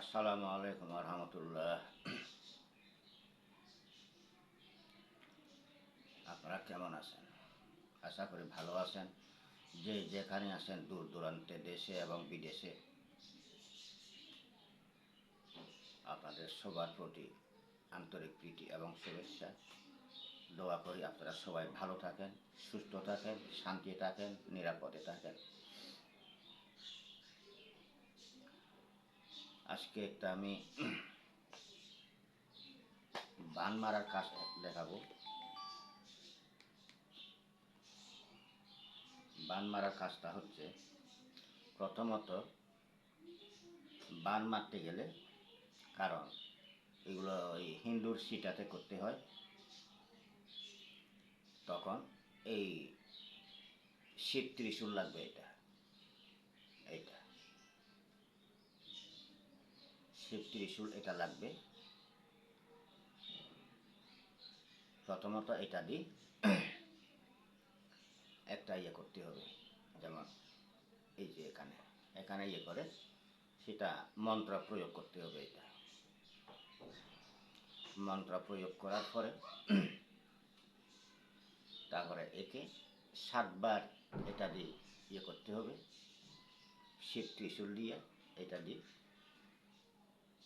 আসসালামু আলাইকুম রহমতুল্লাহ। আপনারা কেমন আছেন? আশা করি ভালো আছেন। যে যেখানে আছেন দূর দূরান্তে দেশে এবং বিদেশে, আপনাদের সবার প্রতি আন্তরিক প্রীতি এবং শুভেচ্ছা। দোয়া করি আপনারা সবাই ভালো থাকেন, সুস্থ থাকেন শান্তি থাকেন, নিরাপদে থাকেন। আজকে একটা আমি বান মারার কাজ দেখাবো। বান মারার কাজটা হচ্ছে, প্রথমত বান মারতে গেলে কারণ এগুলো ওই হিন্দুর সিটাতে করতে হয়, তখন এই শিব ত্রিশূল লাগবে এটা, এইটা। শিব ত্রিশূল এটা লাগবে। প্রথমত এটা দিয়ে একটা ইয়ে করতে হবে, যেমন এই যে এখানে এখানে ইয়ে করে, সেটা মন্ত্র প্রয়োগ করতে হবে এটা। মন্ত্র প্রয়োগ করার পরে, তারপরে একে সাতবার এটা দিয়ে ইয়ে করতে হবে শিব ত্রিশূল দিয়ে এটা দিয়ে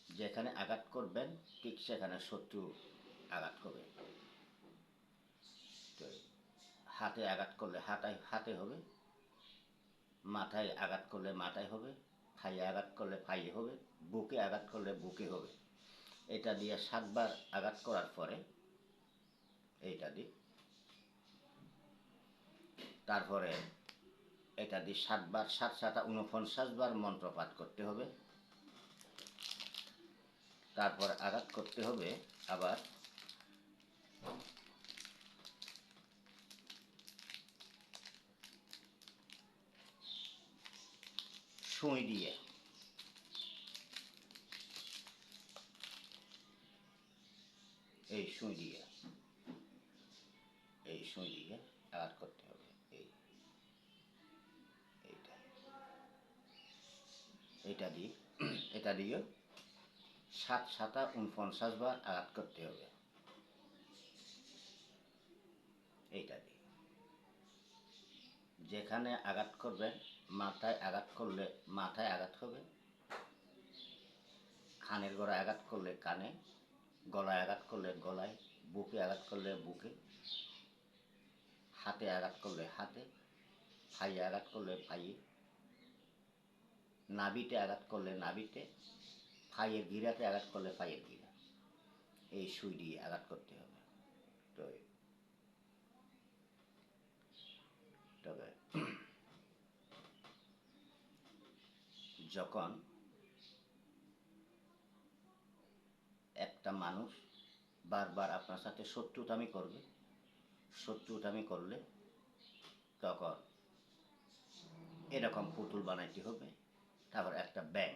যেখানে আঘাত করবেন, ঠিক সেখানে শত্রু আঘাত করবে হাতে আঘাত করলে হাতায়, হাতে হবে, মাথায় আঘাত করলে মাথায় হবে, ফাইয়ে আঘাত করলে ফাইয়ে হবে, বুকে আঘাত করলে বুকে হবে। এটা দিয়ে সাতবার আঘাত করার পরে এইটা দিয়ে তারপরে এটা দিয়ে সাতবার, সাত সাতা উনপঞ্চাশ বার করতে হবে। তারপর আঘাত করতে হবে, আবার সুই দিয়ে। এই সুই দিয়ে, এই সুই দিয়ে আঘাত করতে হবে, এই, এইটা এটা দিয়ে এটা দিয়ে সাত সাতা উনপঞ্চাশ বার আঘাত করতে হবে। এইটা দিয়ে। যেখানে আঘাত করবেন মাথায় আঘাত করলে মাথায় আঘাত হবে, কানের গোড়ায় আঘাত করলে কানে, গলায় আঘাত করলে গলায়, বুকে আঘাত করলে বুকে, হাতে আঘাত করলে হাতে ফাইয়ে আঘাত করলে ফাইয়ে নাবিতে আঘাত করলে নাবিতে ফাইয়ের গিরাতে আঘাত করলে ফাইয়ের গিরা। এই সুই দিয়ে আঘাত করতে হবে। তো তবে যখন একটা মানুষ বারবার আপনার সাথে শত্রুতামি করবে, শত্রুতামি করলে তখন এরকম পুতুল বানাইতে হবে। তারপর একটা ব্যাং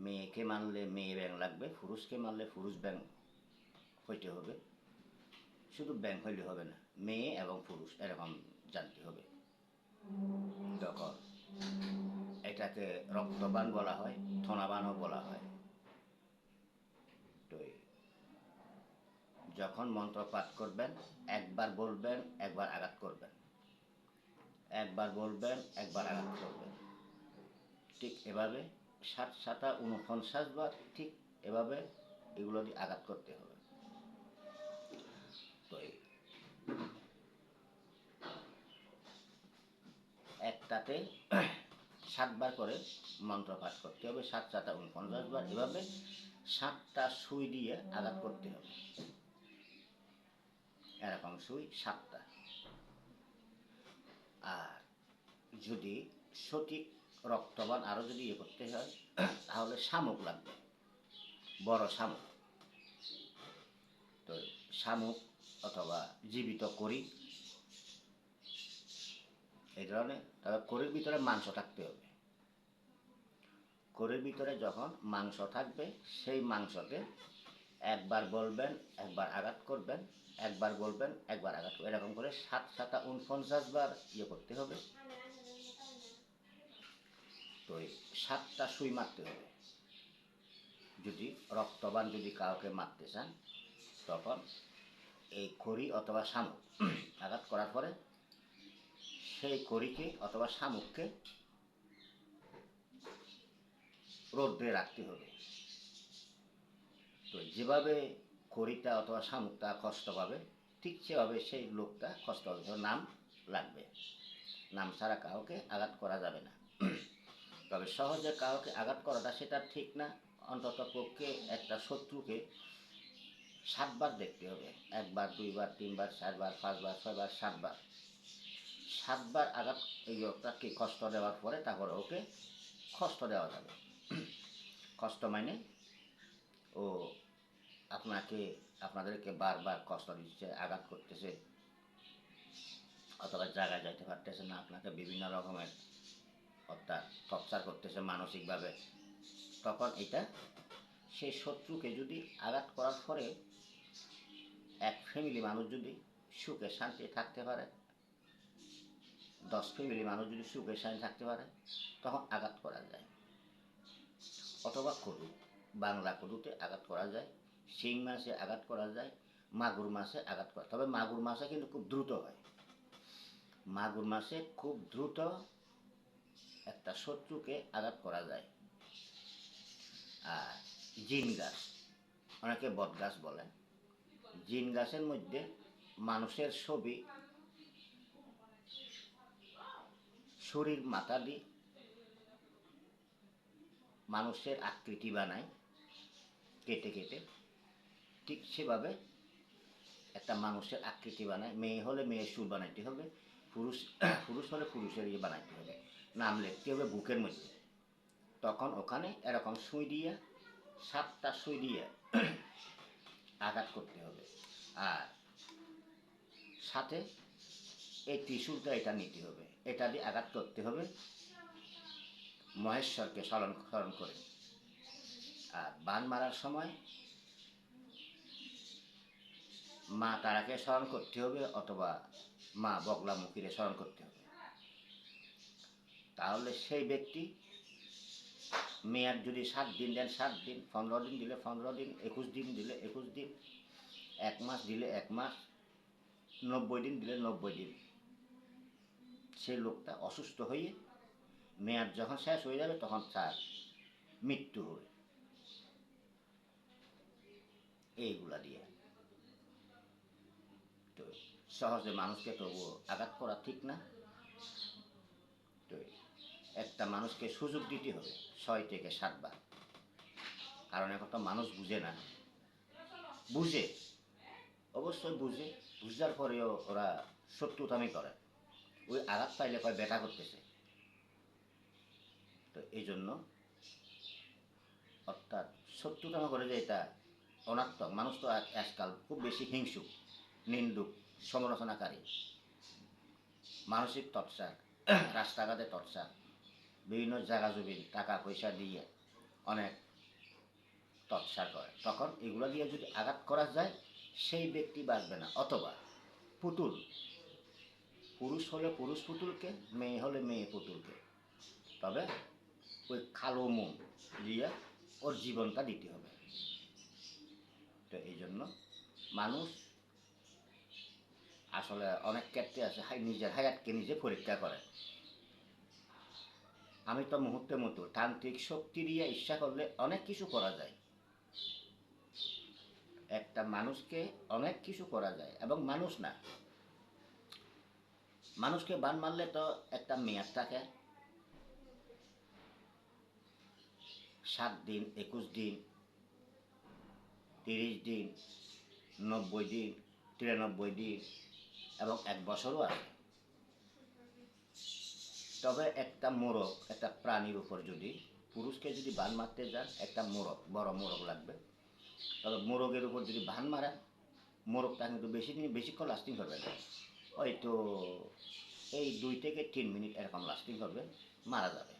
মেয়েকে মানলে মেয়ে ব্যাং লাগবে, পুরুষকে মানলে পুরুষ ব্যাং হইতে হবে। শুধু ব্যাং হইলে হবে না, মেয়ে এবং পুরুষ, এরকম জানতে হবে। তখন এটাকে রক্তবান বলা হয়, থনাবানও বলা হয়। তো যখন মন্ত্র পাঠ করবেন, একবার বলবেন, একবার আঘাত করবেন। একবার বলবেন, একবার আঘাত করবেন। ঠিক এভাবে ষাট, সাতা উনপঞ্চাশ বার ঠিক এভাবে এগুলো দিয়ে আঘাত করতে হবে। তো একটাতে সাতবার করে মন্ত্র পাঠ করতে হবে সাত সাতা উনপঞ্চাশ বার এভাবে সাতটা সুই দিয়ে আঘাত করতে হবে। এরকম সুই সাতটা। আর যদি সঠিক রক্তবান আরও যদি ইয়ে করতে হয়, তাহলে শামুক লাগবে। বড় শামুক। তো শামুক অথবা জীবিত করি এই ধরনের। তবে করির ভিতরে মাংস থাকতে হবে। করির ভিতরে যখন মাংস থাকবে, সেই মাংসকে একবার বলবেন, একবার আঘাত করবেন, একবার বলবেন, একবার আঘাত এরকম করে সাত সাতা উনপঞ্চাশ বার ইয়ে করতে হবে। তো এই সাতটা সুই মারতে হবে। যদি রক্তবান যদি কাউকে মারতে চান, তখন এই খড়ি অথবা শামুক আঘাত করার পরে সেই খড়িকে অথবা শামুককে রোদ্রে রাখতে হবে। তো যেভাবে খড়িটা অথবা শামুকটা কষ্ট পাবে, ঠিক সেভাবে সেই লোকটা কষ্ট হবে নাম লাগবে। নাম ছাড়া কাউকে আঘাত করা যাবে না। তবে সহজে কাউকে আঘাত করাটা সেটা ঠিক না। অন্তত পক্ষে একটা শত্রুকে সাতবার দেখতে হবে। একবার, দুইবার, তিনবার, চারবার, পাঁচবার, ছয়বার, সাতবার। সাতবার আঘাত লোকটাকে কষ্ট দেওয়ার পরে তারপরে ওকে কষ্ট দেওয়া যাবে। কষ্ট মানে ও আপনাকে, আপনাদেরকে বারবার কষ্ট দিচ্ছে, আঘাত করতেছে, অথবা জায়গায় যাইতে পারতেছে না, আপনাকে বিভিন্ন রকমের অর্থাৎ টর্চার করতেছে মানসিকভাবে। তখন এটা সেই শত্রুকে যদি আঘাত করার পরে এক ফ্যামিলি মানুষ যদি সুখে শান্তি থাকতে পারে, দশ ফ্যামিলি মানুষ যদি সুখে শান্তি থাকতে পারে, তখন আঘাত করা যায়। অথবা কদু, বাংলা কদুতে আঘাত করা যায়, শিং মাছে আঘাত করা যায়, মাগুর মাছে আঘাত করা তবে মাগুর মাছে কিন্তু খুব দ্রুত হয়। মাগুর মাছে খুব দ্রুত একটা শত্রুকে আঘাত করা যায়। আর জিন গাছ, অনেকে বট গাছ বলে জিন গাছের মধ্যে মানুষের ছবি, শরীর মাথা দিয়ে মানুষের আকৃতি বানায়, কেটে কেটে, ঠিক সেভাবে একটা মানুষের আকৃতি বানায়। মেয়ে হলে মেয়ের সুর বানাইতে হবে, পুরুষ পুরুষ হলে পুরুষের ইয়ে বানাইতে হবে। নাম লিখতে হবে বুকের মধ্যে। তখন ওখানে এরকম সুই দিয়ে, সাতটা সুই দিয়ে আঘাত করতে হবে। আর সাথে এই ত্রিশূলটা এটা নিতে হবে। এটা দিয়ে আঘাত করতে হবে। মহেশ্বরকে স্মরণ স্মরণ করে। আর বান মারার সময় মা তারাকে স্মরণ করতে হবে, অথবা মা বগলামুখীরে স্মরণ করতে হবে। তাহলে সেই ব্যক্তি মেয়াদ যদি সাত দিন দেন, সাত দিন, পনেরো দিন দিলে পনেরো দিন, একুশ দিন দিলে একুশ দিন, এক মাস দিলে এক মাস, নব্বই দিন দিলে নব্বই দিন। সেই লোকটা অসুস্থ হয়ে মেয়াদ যখন শেষ হয়ে যাবে তখন তার মৃত্যু হবে। এইগুলা দিয়ে। তো সহজে মানুষকে তবুও আঘাত করা ঠিক না। একটা মানুষকে সুযোগ দিতে হবে, ছয় থেকে সাতবার কারণ এখন তো মানুষ বুঝে না। বুঝে, অবশ্যই বুঝে। বুঝার পরেও ওরা শত্রুতামি করে। ওই আঘাত পাইলে কয় বেটা করতেছে। তো এই জন্য অর্থাৎ শত্রুতামি করে যে এটা অনাত্মক। মানুষ তো আজ- আজকাল খুব বেশি হিংসুক, নিন্দুক, সমালোচনাকারী। মানসিক টর্চার রাস্তাঘাটে টর্চার বিভিন্ন জায়গা জমি টাকা পয়সা দিয়ে অনেক টর্চার করে। তখন এগুলো দিয়ে যদি আঘাত করা যায়, সেই ব্যক্তি বাঁচবে না। অথবা পুতুল। পুরুষ হলে পুরুষ পুতুলকে, মেয়ে হলে মেয়ে পুতুলকে। তবে ওই কালো মন দিয়ে ওর জীবনটা দিতে হবে। তো এই জন্য মানুষ আসলে অনেক ক্ষেত্রে আছে নিজের হায়াতকে নিজে পরীক্ষা করে। আমি তো মুহূর্তে মতো তান্ত্রিক শক্তি দিয়ে ইচ্ছা করলে অনেক কিছু করা যায়। একটা মানুষকে অনেক কিছু করা যায় এবং মানুষ না। মানুষকে বান মারলে তো একটা মেয়াদ থাকে। সাত দিন, একুশ দিন, তিরিশ দিন, নব্বই দিন, তিরানব্বই দিন এবং এক বছরও আছে। তবে একটা মোরগ, একটা প্রাণীর উপর যদি, পুরুষকে যদি বান মারতে যান, একটা মোরগ, বড় মোরগ লাগবে। তবে মোরগের উপর যদি বান মারেন মোরগটা কিন্তু বেশি দিন, বেশিক্ষণ লাস্টিং করবে না। হয়তো এই দুই থেকে তিন মিনিট এরকম লাস্টিং করবে, মারা যাবে।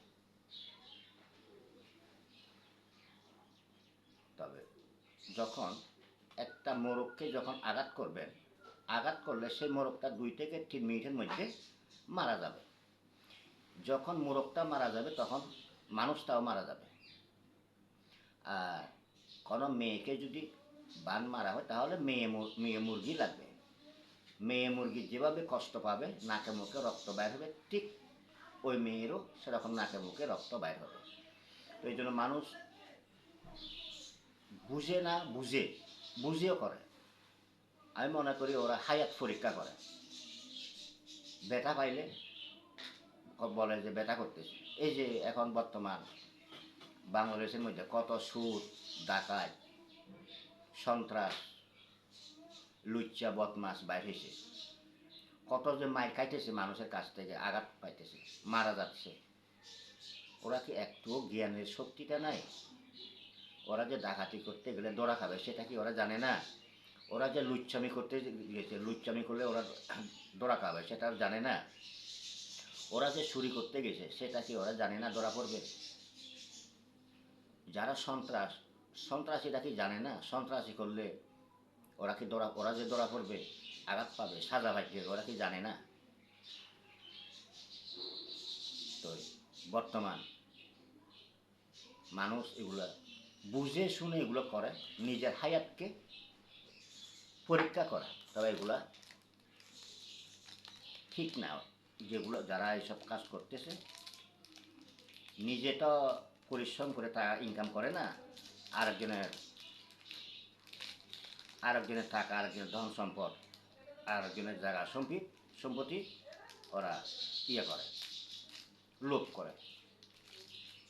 তবে যখন একটা মোরগকে যখন আঘাত করবেন, আঘাত করলে সেই মোরগটা দুই থেকে তিন মিনিটের মধ্যে মারা যাবে। যখন মোরগটা মারা যাবে, তখন মানুষটাও মারা যাবে। আর কোনো মেয়েকে যদি বান মারা হয়, তাহলে মেয়ে মেয়ে মুরগি লাগবে। মেয়ে মুরগি যেভাবে কষ্ট পাবে, নাকে মুখে রক্ত বাইর হবে, ঠিক ওই মেয়েরও সেরকম নাকে মুখে রক্ত বাইর হবে। এই জন্য মানুষ বুঝে না বুঝে, বুঝেও করে। আমি মনে করি ওরা হায়াত পরীক্ষা করে। বেটা পাইলে বলে যে বেটা করতেছি। এই যে এখন বর্তমান বাংলাদেশের মধ্যে কত সুদ, ডাকাত, সন্ত্রাস, লুচ্চা, বদমাস বাইর হয়েছে কত যে মাইর খাইতেছে মানুষের কাছ থেকে, আঘাত পাইতেছে, মারা যাচ্ছে। ওরা কি একটু জ্ঞানের শক্তিটা নাই? ওরা যে ডাকাতি করতে গেলে দৌড়া খাবে, সেটা কি ওরা জানে না? ওরা যে লুচ্চামি করতে গেছে লুচ্চামি করলে ওরা দৌড়া খাবে, সেটা জানে না। ওরা যে চুরি করতে গেছে, সেটা কি ওরা জানে না, ধরা পড়বে? যারা সন্ত্রাস, সন্ত্রাসীরা কি জানে না? সন্ত্রাসী করলে ওরা কি ধরা, ওরা যে ধরা পড়বে, আঘাত পাবে, সাজা পাইতে ওরা কি জানে না? তো বর্তমান মানুষ এগুলা বুঝে শুনে এগুলো করে, নিজের হায়াতকে পরীক্ষা করে, তবে এগুলা ঠিক না। যেগুলো যারা এইসব কাজ করতেছে নিজে তো পরিশ্রম করে টাকা ইনকাম করে না, আরেকজনের আরেকজনের টাকা, আরেকজনের ধন সম্পদ, আরেকজনের জায়গা সম্পত্তি সম্পত্তি, ওরা ইয়ে করে, লোভ করে।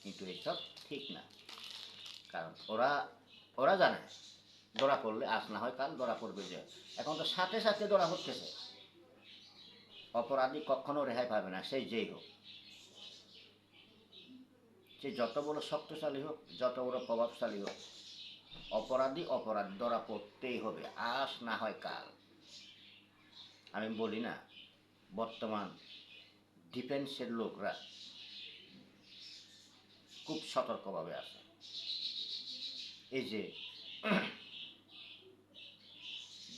কিন্তু এইসব ঠিক না। কারণ ওরা ওরা জানে, ধরা পড়লে আজ না হয় কাল ধরা পড়বে যে, এখন তো সাথে সাথে ধরা পড়তেছে। অপরাধী কখনো রেহাই পাবে না সেই যেই হোক। সে যত বড় শক্তিশালী হোক, যত বড় প্রভাবশালী হোক, অপরাধী অপরাধ ধরা পড়তেই হবে আজ না হয় কাল। আমি বলি না, বর্তমান ডিফেন্সের লোকরা খুব সতর্কভাবে আছে। এই যে,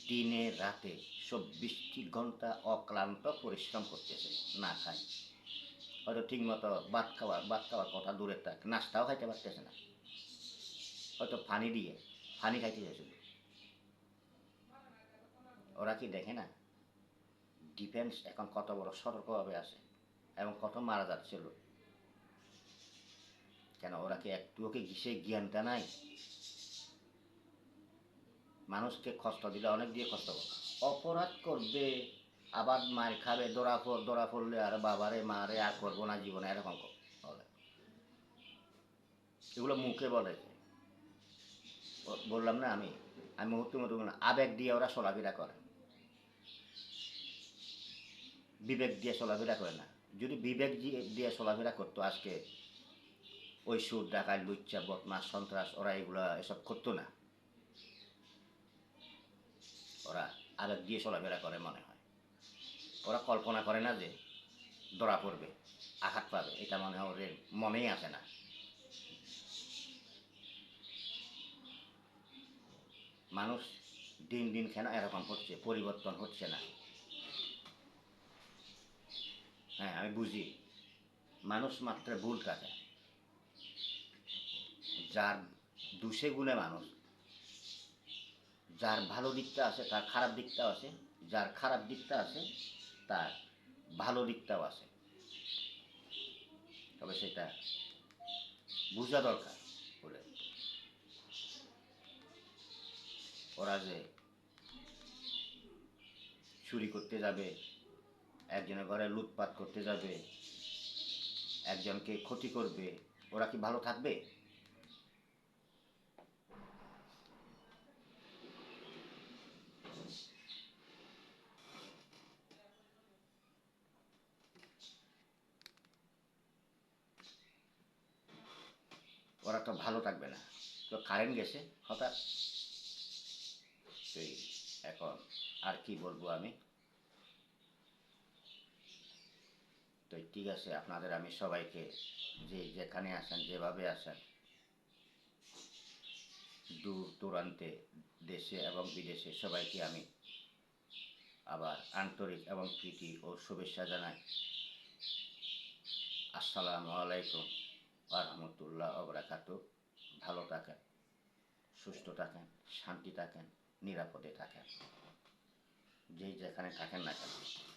দিনে রাতে চব্বিশটি ঘণ্টা অক্লান্ত পরিশ্রম করতেছে না খায়। হয়তো ঠিকমতো ভাত খাওয়া ভাত খাওয়ার কথা দূরে থাক, নাস্তাও খাইতে পারতেছে না। হয়তো পানি দিয়ে, পানি খাইতে শুধু। ওরা কি দেখে না? ডিফেন্স এখন কত বড় সতর্কভাবে আছে এবং কত মারা যাচ্ছিল কেন ওরা কি একটুও কি সে জ্ঞানটা নাই? মানুষকে কষ্ট দিলে অনেক দিয়ে কষ্ট অপরাধ করবে আবার মার খাবে দৌড়া পড় দৌড়া পড়লে আর বাবারে মারে আর করব না জীবনে এরকম বলে। এগুলো মুখে বলে। বললাম না আমি? আমি মুহূর্তে বললাম, আবেগ দিয়ে ওরা চলাফেরা করে। বিবেক দিয়ে চলাফেরা করে না। যদি বিবেক দিয়ে- দিয়ে চলাফেরা করতো আজকে ওই সুর ডাকায় লুচ্চা বদমাস সন্ত্রাস ওরা এগুলা এসব করতো না। ওরা আবেগ দিয়ে চলাফেরা করে মনে হয়। ওরা কল্পনা করে না যে ধরা পড়বে, আঘাত পাবে, এটা মনে হয় ওদের মনেই আসে না। মানুষ দিন দিন কেন এরকম হচ্ছে, পরিবর্তন হচ্ছে না? হ্যাঁ আমি বুঝি। মানুষ মাত্র ভুল থাকে যার দুষে গুণে মানুষ যার ভালো দিকটা আছে, তার খারাপ দিকটাও আছে। যার খারাপ দিকটা আছে, তার ভালো দিকটাও আছে। তবে সেটা বোঝা দরকার বলে। ওরা যে চুরি করতে যাবে, একজনের ঘরে লুটপাট করতে যাবে, একজনকে ক্ষতি করবে, ওরা কি ভালো থাকবে? ওরা তো ভালো থাকবে না। তো কারেন্ট গেছে, হঠাৎ সেই এখন আর কি বলব আমি? তো ঠিক আছে, আপনাদের আমি সবাইকে যে যেখানে আসেন যেভাবে আসেন দূর দূরান্তে, দেশে এবং বিদেশে সবাইকে আমি আবার আন্তরিক এবং প্রীতি ও শুভেচ্ছা জানাই। আসসালামু আলাইকুম। রহমতুল্লাহ অবরাকাত ভালো থাকেন, সুস্থ থাকেন, শান্তি থাকেন, নিরাপদে থাকেন। যেই যেখানে থাকেন না কেন।